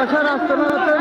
ঘোড়াশা রাস্তা মেলাতে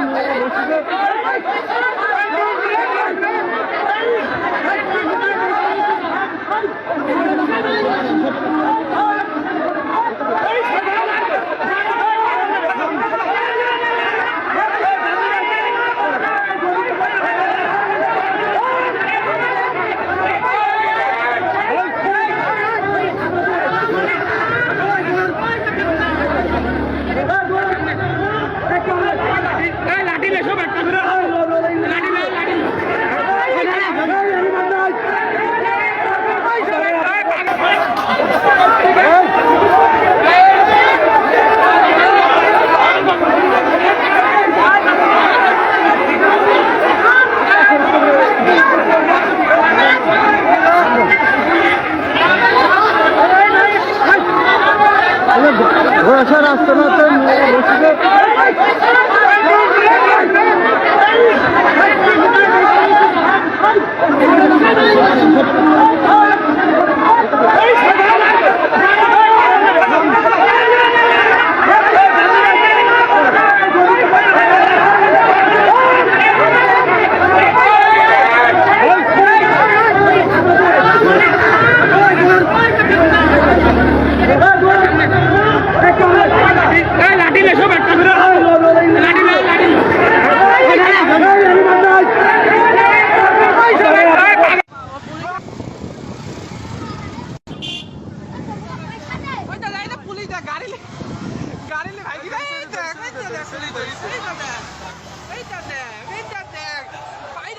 ঘোড়াশা আসতে মেলাতে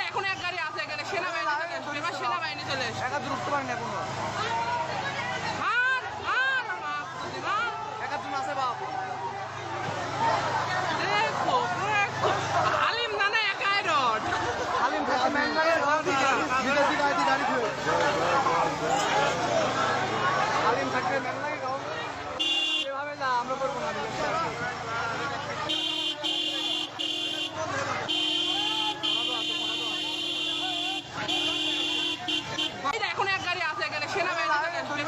এখন এক গাড়ি আছে এখানে সেনাবাহিনী চলে এবার সেনাবাহিনী চলে একা দূরত্ব পারেন এখনও। মার মার মার মার একা জন আছে বাপ দেখো দেখো আলিম নানা একাই রড আলিম থাকতে ম্যান লাগে ঘর থেকে বিদেশি গাড়ি গাড়ি খুলে আলিম থাকতে ম্যান লাগে গাও এভাবে না আমরা করব না বিদেশি গাড়ি। এই দেখ এখন এক গাড়ি আছে এখানে সেনাবাহিনী চলে এসছে এবার